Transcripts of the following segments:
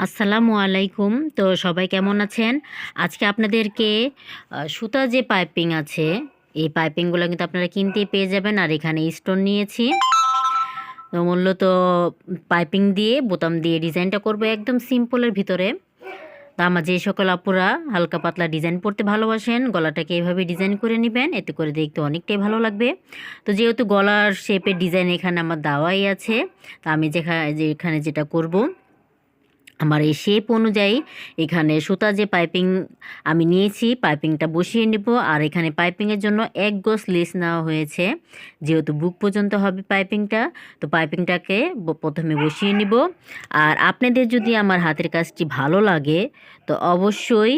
আসসালামু আলাইকুম। তো সবাই কেমন আছেন? আজকে আপনাদেরকে সুতা যে পাইপিং আছে, এই পাইপিংগুলো কিন্তু আপনারা কিনতেই পেয়ে যাবেন। আর এখানে স্টোন নিয়েছি। তো মূলত পাইপিং দিয়ে, বোতাম দিয়ে ডিজাইনটা করব একদম সিম্পলের ভিতরে। তো আমার যে সকল আপুরা হালকা পাতলা ডিজাইন পড়তে ভালোবাসেন, গলাটাকে এভাবে ডিজাইন করে নেবেন, এতে করে দেখতে অনেকটাই ভালো লাগবে। তো যেহেতু গলার শেপের ডিজাইন এখানে আমার দেওয়াই আছে, তা আমি যেখানে যেখানে যেটা করব আমার এই শেপ অনুযায়ী এখানে সুতা যে পাইপিং আমি নিয়েছি পাইপিংটা বসিয়ে নেব। আর এখানে পাইপিংয়ের জন্য এক গোস লেস নেওয়া হয়েছে। যেহেতু বুক পর্যন্ত হবে পাইপিংটা তো পাইপিংটাকে প্রথমে বসিয়ে নিব। আর আপনাদের যদি আমার হাতের কাজটি ভালো লাগে, তো অবশ্যই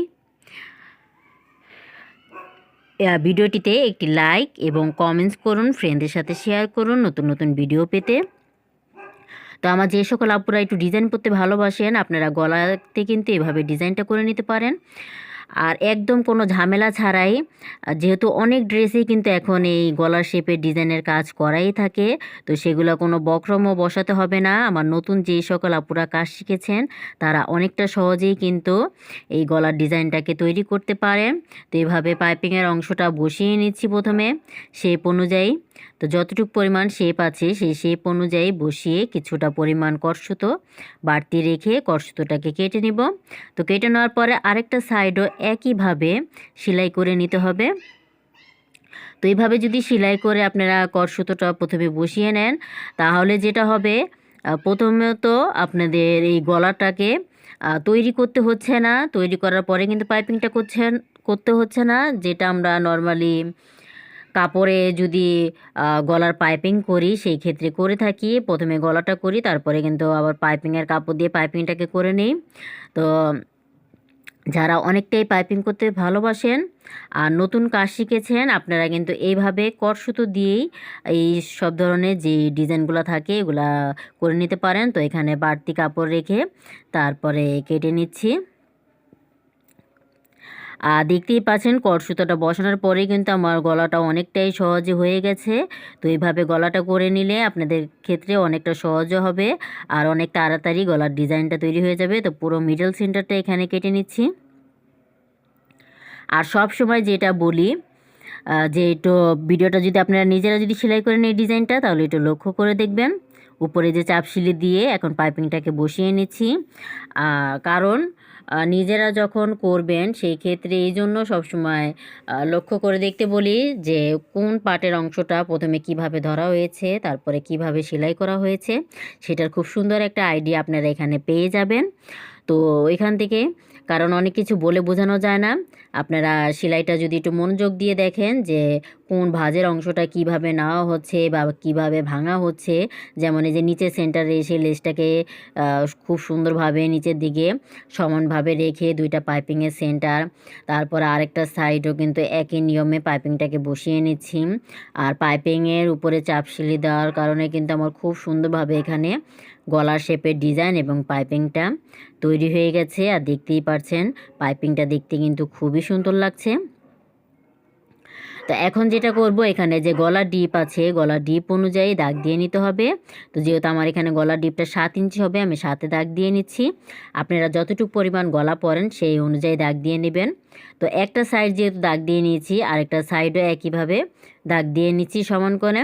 ভিডিওটিতে একটি লাইক এবং কমেন্টস করুন ফ্রেন্ডদের সাথে শেয়ার করুন নতুন নতুন ভিডিও পেতে। তো আমার যে সকল আপুরা একটু ডিজাইন করতে ভালোবাসেন, আপনারা গলাতে কিন্তু এভাবে ডিজাইনটা করে নিতে পারেন। আর একদম কোনো ঝামেলা ছাড়াই, যেহেতু অনেক ড্রেসেই কিন্তু এখন এই গলার শেপের ডিজাইনের কাজ করাই থাকে, তো সেগুলো কোনো বক্রমও বসাতে হবে না। আমার নতুন যে সকল আপুরা কাজ শিখেছেন, তারা অনেকটা সহজেই কিন্তু এই গলার ডিজাইনটাকে তৈরি করতে পারেন তো এভাবে পাইপিংয়ের অংশটা বসিয়ে নিচ্ছি প্রথমে। শেপ অনুযায়ী তো যতটুকু পরিমাণ শেপ আছে, সেই শেপ অনুযায়ী বসিয়ে কিছুটা পরিমাণ কর্ষুতো বাড়তি রেখে কর্ষুতোটাকে কেটে নিব। তো কেটে নেওয়ার পরে আরেকটা সাইডও একইভাবে সেলাই করে নিতে হবে। তো এইভাবে যদি সেলাই করে আপনারা কর্ষুতোটা প্রথমে বসিয়ে নেন, তাহলে যেটা হবে প্রথমত আপনাদের এই গলাটাকে তৈরি করতে হচ্ছে না। তৈরি করার পরে কিন্তু পাইপিংটা করছেন, করতে হচ্ছে না, যেটা আমরা নর্মালি কাপড়ে যদি গলার পাইপিং করি, সেই ক্ষেত্রে করে থাকি। প্রথমে গলাটা করি, তারপরে কিন্তু আবার পাইপিংয়ের কাপড় দিয়ে পাইপিংটাকে করে নিই। তো, যারা অনেকটাই পাইপিং করতে ভালোবাসেন আর নতুন কাজ শিখেছেন, আপনারা কিন্তু এইভাবে করসুতো দিয়েই এই সব ধরনের যে ডিজাইনগুলো থাকে, এগুলা করে নিতে পারেন। তো এখানে বাড়তি কাপড় রেখে তারপরে কেটে নিচ্ছি। আর দেখতেই পাচ্ছেন কটসুতোটা বসানোর পরে কিন্তু আমার গলাটা অনেকটাই সহজে হয়ে গেছে। তো এইভাবে গলাটা করে নিলে আপনাদের ক্ষেত্রে অনেকটা সহজও হবে আর অনেক তাড়াতাড়ি গলার ডিজাইনটা তৈরি হয়ে যাবে। তো পুরো মিডল সেন্টারটা এখানে কেটে নিচ্ছি। আর সব সময় যেটা বলি যে একটু ভিডিওটা যদি আপনারা নিজেরা যদি সেলাই করেন এই ডিজাইনটা, তাহলে একটু লক্ষ্য করে দেখবেন। উপরে যে চাপ সিলি দিয়ে এখন পাইপিংটাকে বসিয়ে নিচ্ছি। কারণ নিজেরা যখন করবেন সেই ক্ষেত্রে এই জন্য সবসময় লক্ষ্য করে দেখতে বলি যে কোন পাটের অংশটা প্রথমে কীভাবে ধরা হয়েছে, তারপরে কীভাবে সেলাই করা হয়েছে, সেটার খুব সুন্দর একটা আইডিয়া আপনারা এখানে পেয়ে যাবেন। তো এখান থেকে, কারণ অনেক কিছু বলে বোঝানো যায় না আপনারা সেলাইটা যদি একটু মনোযোগ দিয়ে দেখেন যে কোন ভাঁজের অংশটা কীভাবে নেওয়া হচ্ছে বা কীভাবে ভাঙা হচ্ছে, যেমন এই যে নিচে সেন্টারে এসে লেসটাকে খুব সুন্দরভাবে নিচের দিকে সমানভাবে রেখে দুইটা পাইপিংয়ের সেন্টার তারপর আরেকটা সাইডও কিন্তু একই নিয়মে পাইপিংটাকে বসিয়ে নিচ্ছি। আর পাইপিংয়ের উপরে চাপ সিলি দেওয়ার কারণে কিন্তু আমার খুব সুন্দরভাবে এখানে গলার শেপের ডিজাইন এবং পাইপিংটা তৈরি হয়ে গেছে। আর দেখতেই পারছেন পাইপিংটা দেখতে কিন্তু খুবই সুন্দর লাগছে। তো এখন যেটা করব, এখানে যে গলার ডিপ আছে গলার ডিপ অনুযায়ী দাগ দিয়ে নিতে হবে। তো যেহেতু আমার এখানে গলার ডিপটা সাত ইঞ্চি হবে, আমি সাথে দাগ দিয়ে নিচ্ছি। আপনারা যতটুকু পরিমাণ গলা পরেন, সেই অনুযায়ী দাগ দিয়ে নেবেন। তো একটা সাইড যেহেতু দাগ দিয়ে নিয়েছি, আরেকটা সাইডও একইভাবে দাগ দিয়ে নিচ্ছি সমান করে,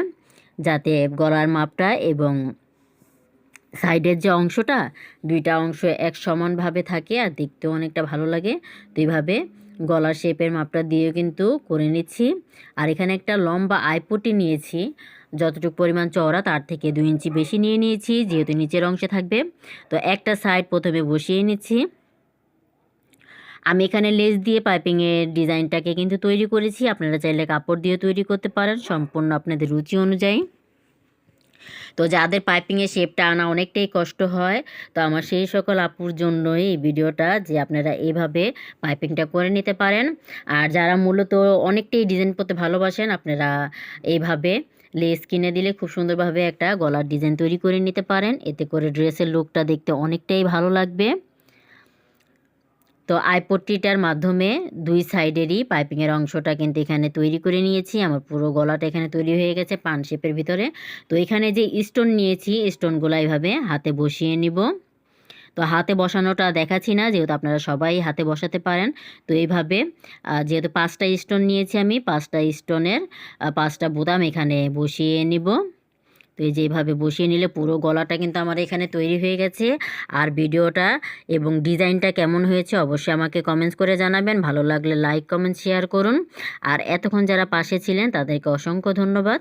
যাতে গলার মাপটা এবং সাইডের যে অংশটা, দুইটা অংশ এক সমানভাবে থাকে আর দেখতেও অনেকটা ভালো লাগে। তো এইভাবে গলার শেপের মাপটা দিয়েও কিন্তু করে নিচ্ছি। আর এখানে একটা লম্বা আইপটি নিয়েছি। যতটুকু পরিমাণ চওড়া তার থেকে দুই ইঞ্চি বেশি নিয়ে নিয়েছি, যেহেতু নিচের অংশে থাকবে। তো একটা সাইড প্রথমে বসিয়ে নিচ্ছি। আমি এখানে লেস দিয়ে পাইপিংয়ের ডিজাইনটাকে কিন্তু তৈরি করেছি। আপনারা চাইলে কাপড় দিয়ে তৈরি করতে পারেন। সম্পূর্ণ আপনাদের রুচি অনুযায়ী। তো যাদের পাইপিংয়ের শেপটা আনা অনেকটাই কষ্ট হয়, তো আমার সেই সকল আপুর জন্যই এই ভিডিওটা যে আপনারা এভাবে পাইপিংটা করে নিতে পারেন। আর যারা মূলত অনেকটাই ডিজাইন করতে ভালোবাসেন, আপনারা এইভাবে লেস কিনে দিলে খুব সুন্দরভাবে একটা গলার ডিজাইন তৈরি করে নিতে পারেন। এতে করে ড্রেসের লুকটা দেখতে অনেকটাই ভালো লাগবে। তো আইপট্টিটার মাধ্যমে দুই সাইডেরই পাইপিংয়ের অংশটা কিন্তু এখানে তৈরি করে নিয়েছি। আমার পুরো গলাটা এখানে তৈরি হয়ে গেছে পান শেপের ভিতরে। তো এখানে যে স্টোন নিয়েছি, স্টোনগুলো এইভাবে হাতে বসিয়ে নিব। তো হাতে বসানোটা দেখাচ্ছি না, যেহেতু আপনারা সবাই হাতে বসাতে পারেন। তো এইভাবে যেহেতু পাঁচটা স্টোন নিয়েছি আমি, পাঁচটা স্টোনের পাঁচটা বোতাম এখানে বসিয়ে নিব। তো এই যে এইভাবে বসিয়ে নিলে পুরো গলাটা কিন্তু আমার এখানে তৈরি হয়ে গেছে। আর ভিডিওটা এবং ডিজাইনটা কেমন হয়েছে অবশ্যই আমাকে কমেন্টস করে জানাবেন। ভালো লাগলে লাইক কমেন্ট শেয়ার করুন। আর এতক্ষণ যারা পাশে ছিলেন তাদেরকে অসংখ্য ধন্যবাদ।